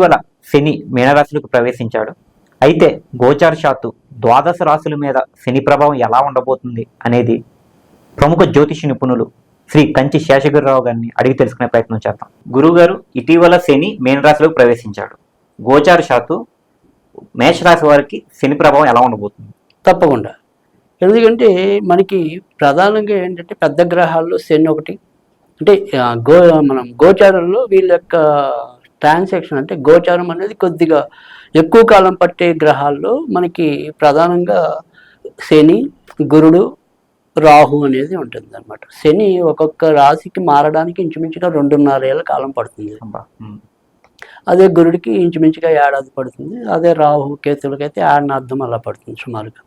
ఇటీవల శని మీనరాశులకు ప్రవేశించాడు. అయితే గోచార శాతు ద్వాదశ రాశుల మీద శని ప్రభావం ఎలా ఉండబోతుంది అనేది ప్రముఖ జ్యోతిష నిపుణులు శ్రీ కంచి శేషగిరిరావు గారిని అడిగి తెలుసుకునే ప్రయత్నం చేద్దాం. గురుగారు ఇటీవల శని మీనరాశిలోకి ప్రవేశించాడు. గోచార శాతు మేషరాశి వారికి శని ప్రభావం ఎలా ఉండబోతుంది? తప్పకుండా. ఎందుకంటే మనకి ప్రధానంగా ఏంటంటే పెద్ద గ్రహాల్లో శని ఒకటి. అంటే గో మనం గోచారంలో వీళ్ళ యొక్క ట్రాన్సాక్షన్ అంటే గోచారం అనేది కొద్దిగా ఎక్కువ కాలం పట్టే గ్రహాల్లో మనకి ప్రధానంగా శని గురుడు రాహు అనేది ఉంటుంది అనమాట శని ఒక్కొక్క రాశికి మారడానికి ఇంచుమించుగా రెండున్నర ఏళ్ళ కాలం పడుతుంది. అదే గురుడికి ఇంచుమించుగా ఏడాది పడుతుంది. అదే రాహు కేతులకి అయితే అర్థం అలా పడుతుంది సుమారుగా.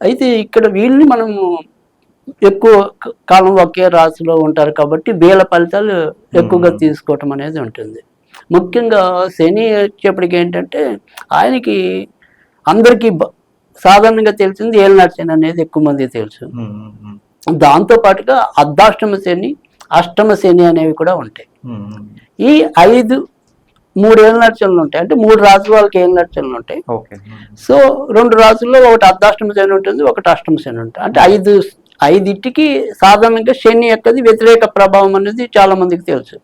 అయితే ఇక్కడ వీళ్ళని మనము ఎక్కువ కాలం ఒకే రాశిలో ఉంటారు కాబట్టి వీళ్ళ ఫలితాలు ఎక్కువగా. తీసుకోవటం అనేది ఉంటుంది. ముఖ్యంగా శని వచ్చేప్పటికి ఏంటంటే ఆయనకి అందరికీ సాధారణంగా తెలిసింది శని అనేది ఎక్కువ మంది తెలుసు. ఉమ్, ఉమ్, ఉమ్, దాంతో పాటుగా అర్ధాష్టమ శని అష్టమ శని అనేవి కూడా ఉంటాయి. ఈ ఐదు మూడు ఏళ్ళ నక్షలు ఉంటాయి. అంటే మూడు రాసుల వాళ్ళకి ఏళ్ళ నక్షలు ఉంటాయి. సో రెండు రాసుల్లో ఒకటి అర్ధాష్టమ శని ఉంటుంది ఒకటి అష్టమ శని ఉంటుంది. అంటే ఐదు ఐదింటికి సాధారణంగా శని యొక్కది వ్యతిరేక ప్రభావం అనేది చాలా మందికి తెలుసు.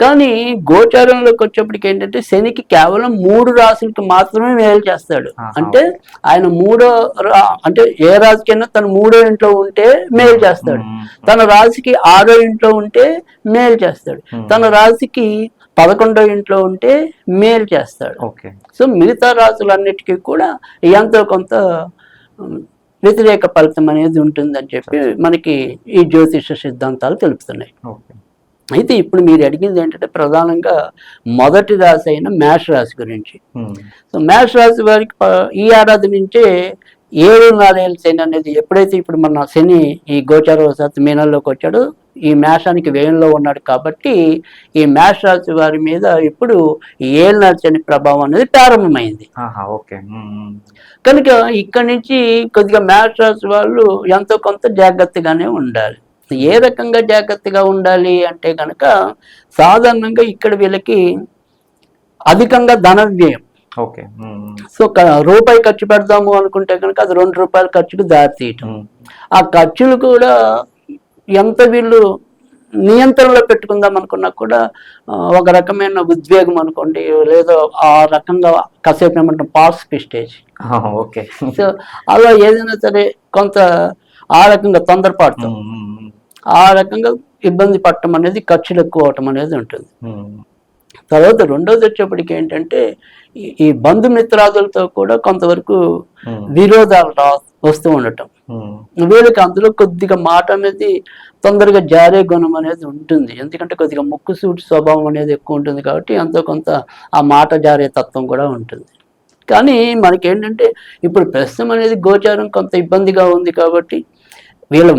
కానీ గోచారంలోకి వచ్చేప్పటికి ఏంటంటే శనికి కేవలం మూడు రాసులకి మాత్రమే మేలు చేస్తాడు. అంటే ఆయన మూడో రా- అంటే ఏ రాశికైనా తను మూడో ఇంట్లో ఉంటే మేలు చేస్తాడు. తన రాశికి ఆరో ఇంట్లో ఉంటే మేలు చేస్తాడు. తన రాశికి పదకొండో ఇంట్లో ఉంటే మేలు చేస్తాడు. సో మిగతా రాశులన్నిటికీ కూడా ఎంతో కొంత వ్యతిరేక ఫలితం అనేది ఉంటుందని చెప్పి మనకి ఈ జ్యోతిష సిద్ధాంతాలు తెలుపుతున్నాయి. అయితే ఇప్పుడు మీరు అడిగింది ఏంటంటే ప్రధానంగా మొదటి రాశి అయిన మేష రాశి గురించి. సో మేష రాశి వారికి ఈ ఏడాది నుంచే ఏడు నాలుగేళ్ళ శని అనేది ఎప్పుడైతే ఇప్పుడు మన శని ఈ గోచార వశాత్తు మీనంలోకి వచ్చాడో ఈ మేషానికి వ్యయంలో ఉన్నాడు కాబట్టి ఈ మేష రాశి వారి మీద ఇప్పుడు ఈ ఏళ్ళనాటి శని ప్రభావం అనేది ప్రారంభమైంది. ఓకే. కనుక ఇక్కడి నుంచి కొద్దిగా మేష రాశి వాళ్ళు ఎంతో కొంత జాగ్రత్తగానే ఉండాలి. ఏ రకంగా జాగ్రత్తగా ఉండాలి అంటే కనుక సాధారణంగా ఇక్కడ వీళ్ళకి అధికంగా ధన వ్యయం. ఓకే. సో రూపాయి ఖర్చు పెడదాము అనుకుంటే కనుక అది రెండు రూపాయల ఖర్చుకు దారి తీయటం ఉమ్, ఆ ఖర్చులు కూడా ఎంత వీళ్ళు నియంత్రణలో పెట్టుకుందాం అనుకున్నా కూడా ఒక రకమైన ఉద్వేగం అనుకోండి లేదా ఆ రకంగా కాసేపు ఏమంటాం పాస్ స్టేజ్ ఆహా, ఓకే. సో అలా ఏదైనా సరే కొంత ఆ రకంగా తొందరపాటు ఆ రకంగా ఇబ్బంది పడటం అనేది ఖర్చులు ఎక్కువ అవటం అనేది ఉంటుంది. తర్వాత రెండోది వచ్చేప్పటికి ఏంటంటే ఈ- బంధుమిత్రాదులతో కూడా కొంతవరకు విరోధాలు రా వస్తూ ఉండటం. వీళ్ళకి అందులో కొద్దిగా మాట అనేది తొందరగా జారే గుణం అనేది ఉంటుంది. ఎందుకంటే కొద్దిగా ముక్కుసూటి స్వభావం అనేది ఎక్కువ ఉంటుంది కాబట్టి ఎంతో కొంత ఆ మాట జారే తత్వం కూడా ఉంటుంది. కానీ మనకేంటంటే ఇప్పుడు ప్రస్తుతం అనేది గోచారం కొంత ఇబ్బందిగా ఉంది కాబట్టి వీళ్ళ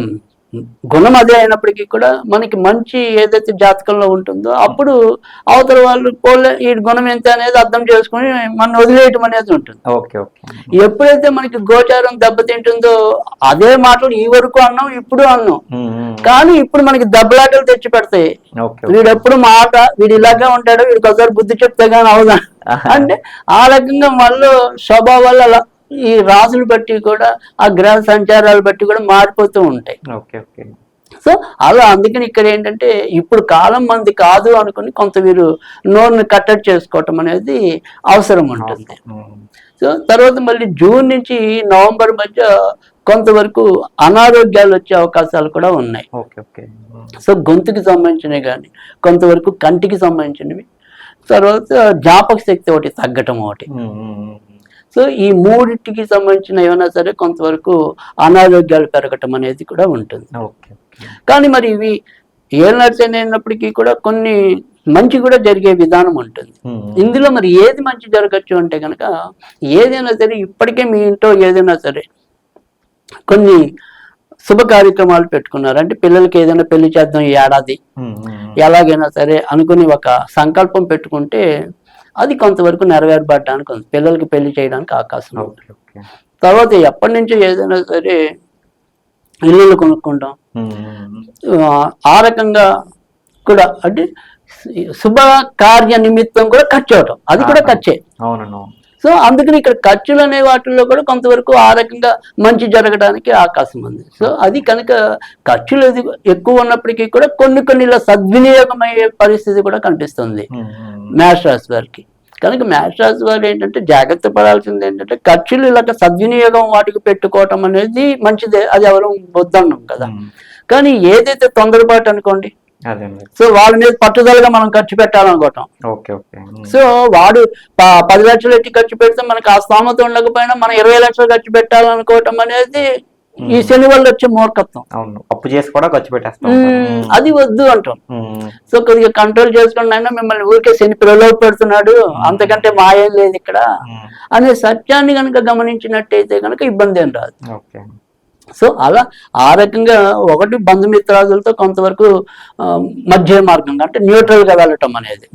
గుణం అదే అయినప్పటికీ కూడా మనకి మంచి ఏదైతే జాతకంలో ఉంటుందో అప్పుడు అవతల వాళ్ళు పోలే ఈ గుణం ఎంత అనేది అర్థం చేసుకుని మనం వదిలేయటం అనేది ఉంటుంది. Okay okay. ఎప్పుడైతే మనకి గోచారం దెబ్బతింటుందో అదే మాటలు ఈ వరకు అన్నాం ఇప్పుడు అన్నాం. కానీ ఇప్పుడు మనకి దెబ్బలాటలు తెచ్చి పెడతాయి. వీడు ఎప్పుడు మాట వీడు ఇలాగే ఉంటాడు వీడికి ఒకసారి బుద్ధి చెప్తే గానీ అవుదా. అంటే ఆ రకంగా మళ్ళీ స్వభావాలు అలా ఈ రాసులు బట్టి కూడా ఆ గ్రహ సంచారాలు బట్టి కూడా మారిపోతూ ఉంటాయి. సో అలా అందుకని ఇక్కడ ఏంటంటే ఇప్పుడు కాలం మంది కాదు అనుకుని కొంత వీరు నోరుని కట్టడి చేసుకోవటం అనేది అవసరం ఉంటుంది. సో తర్వాత మళ్ళీ జూన్ నుంచి నవంబర్ మధ్య కొంతవరకు అనారోగ్యాలు వచ్చే అవకాశాలు కూడా ఉన్నాయి. సో గొంతుకి సంబంధించినవి కానీ కొంతవరకు కంటికి సంబంధించినవి. తర్వాత జ్ఞాపక శక్తి ఒకటి తగ్గటం ఒకటి. సో ఈ మూడింటికి సంబంధించిన ఏమైనా సరే కొంతవరకు అనారోగ్యాలు పెరగటం అనేది కూడా ఉంటుంది. కానీ మరి ఇవి ఏళ్ళనర్స్ అయినప్పటికీ కూడా కొన్ని మంచి కూడా జరిగే విధానం ఉంటుంది. ఇందులో మరి ఏది మంచి జరగచ్చు అంటే కనుక ఏదైనా సరే ఇప్పటికే మీ ఇంట్లో ఏదైనా సరే కొన్ని శుభ కార్యక్రమాలు పెట్టుకున్నారు. అంటే పిల్లలకి ఏదైనా పెళ్ళి చేద్దాం ఈ ఏడాది. ఎలాగైనా సరే అనుకుని ఒక సంకల్పం పెట్టుకుంటే అది కొంతవరకు నెరవేరబడడానికి ఉంది. పిల్లలకి పెళ్ళి చేయడానికి అవకాశం ఉంది. తర్వాత ఎప్పటి నుంచో ఏదైనా సరే ఇల్లులు కొనుక్కుంటాం. ఆ, రకంగా కూడా అంటే శుభ కార్య నిమిత్తం కూడా ఖర్చు అవటం. అది కూడా. ఖర్చే. సో అందుకని ఇక్కడ ఖర్చులు అనే వాటిల్లో కూడా కొంతవరకు ఆ రకంగా మంచి జరగడానికి అవకాశం ఉంది. సో అది కనుక ఖర్చులు ఎక్కువ ఉన్నప్పటికీ కూడా కొన్ని కొన్ని ఇలా సద్వినియోగం అయ్యే పరిస్థితి కూడా కనిపిస్తుంది. రాశి వారికి. కనుక రాశి వారు ఏంటంటే జాగ్రత్త పడాల్సింది ఏంటంటే ఖర్చులు ఇలాగ సద్వినియోగం వాటికి పెట్టుకోవటం అనేది మంచిదే అది ఎవరు వద్దన్నాం కదా. కానీ ఏదైతే తొందరపాటు అనుకోండి సో వాళ్ళ మీద పట్టుదలగా మనం ఖర్చు పెట్టాలనుకోవటం ఓకే ఓకే. ఉమ్, సో వాడు పది లక్షలు ఎట్టి ఖర్చు పెడితే మనకు ఆ స్తోమత ఉండకపోయినా మనం ఇరవై లక్షలు ఖర్చు పెట్టాలనుకోవటం అనేది ఈ శని వల్ల వచ్చే మూర్ఖత్వం. అవును. అప్పు చేసి కూడా ఖర్చు పెట్టేస్తాం అది వద్దు అంటాం. సో కొద్దిగా కంట్రోల్ చేసుకోండి అయినా మిమ్మల్ని ఊరికే శని ప్రలోభ పెడుతున్నాడు అంతకంటే మాయం లేదు ఇక్కడ. అనే సత్యాన్ని కనుక గమనించినట్టయితే కనుక ఇబ్బంది ఏం రాదు. ఓకే. సో అలా ఆ రకంగా ఒకటి బంధుమిత్రాదులతో కొంతవరకు మధ్య మార్గంగా అంటే న్యూట్రల్గా వెళ్ళటం అనేది.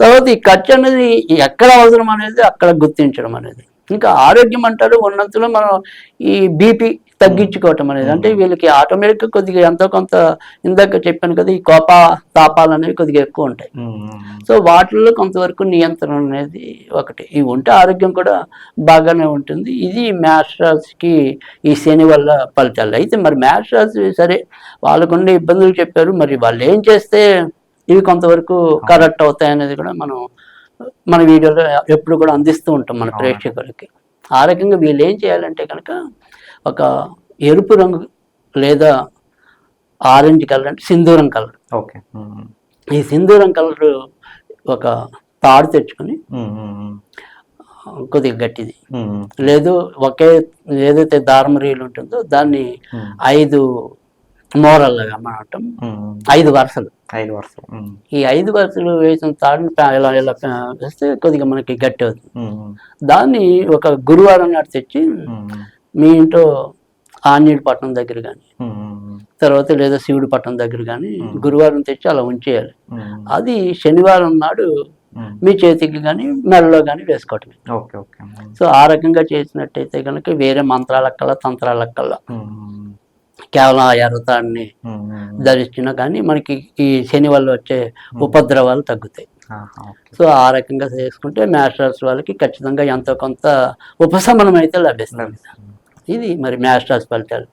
తర్వాత ఈ ఖర్చు అనేది ఎక్కడ అవసరం అనేది అక్కడ గుర్తించడం అనేది. ఇంకా ఆరోగ్యం అంటారు ఉన్నంతలో మనం ఈ బీపీ తగ్గించుకోవటం అనేది. అంటే వీళ్ళకి ఆటోమేటిక్గా కొద్దిగా ఎంతో కొంత ఇందాక చెప్పాను కదా ఈ కోప తాపాలు అనేవి కొద్దిగా ఎక్కువ ఉంటాయి. సో వాటిల్లో కొంతవరకు నియంత్రణ అనేది ఒకటి. ఇవి ఉంటే ఆరోగ్యం కూడా బాగానే ఉంటుంది. ఇది మ్యాథ్స్ రాశికి ఈ శని వల్ల ఫలితాలు. అయితే మరి మ్యాథ్స్ రాశి సరే వాళ్ళకుండే ఇబ్బందులు చెప్పారు. మరి వాళ్ళు ఏం చేస్తే ఇవి కొంతవరకు కరెక్ట్ అవుతాయి అనేది కూడా మనం మన వీడియోలో ఎప్పుడు కూడా అందిస్తూ ఉంటాం మన. ప్రేక్షకులకి. ఆ రకంగా వీళ్ళు ఏం చేయాలంటే కనుక ఒక ఎరుపు రంగు లేదా ఆరెంజ్ కలర్ అంటే సింధూరం కలర్. ఓకే. ఈ సింధూరం కలర్ ఒక తాడు తెచ్చుకొని కొద్దిగా గట్టిది. లేదు ఒకే ఏదైతే దారం రీలు ఉంటుందో దాన్ని ఐదు మోరల్లాగా అనటం ఐదు వరుసలు. ఐదు వరుసలు. ఈ ఐదు వరుసలు వేసిన తాడుని ఇలా ఇలా వేస్తే కొద్దిగా మనకి గట్టి అవుతుంది. దాన్ని ఒక గురువారం నాడు తెచ్చి మీ ఇంట్లో ఆంజనేయుడి పట్టణం దగ్గర కానీ తర్వాత లేదా శివుడి పట్టణం దగ్గర కానీ గురువారం తెచ్చి అలా ఉంచేయాలి. అది శనివారం నాడు మీ చేతికి కానీ మెడలో కానీ వేసుకోవటమే. సో ఆ రకంగా చేసినట్టయితే కనుక వేరే మంత్రాలక్కల్లా తంత్రాలక్కల్లా. కేవలం ఆ ఎర్రతాడిని ఉమ్, ధరించినా కానీ మనకి ఈ శని వల్ల వచ్చే ఉపద్రవాలు తగ్గుతాయి. సో ఆ రకంగా చేసుకుంటే మ్యాస్టర్స్ వాళ్ళకి ఖచ్చితంగా ఎంతో కొంత ఉపశమనం అయితే లభిస్తుంది. ఇది మరి మ్యాస్టర్స్ ఫలితాలు.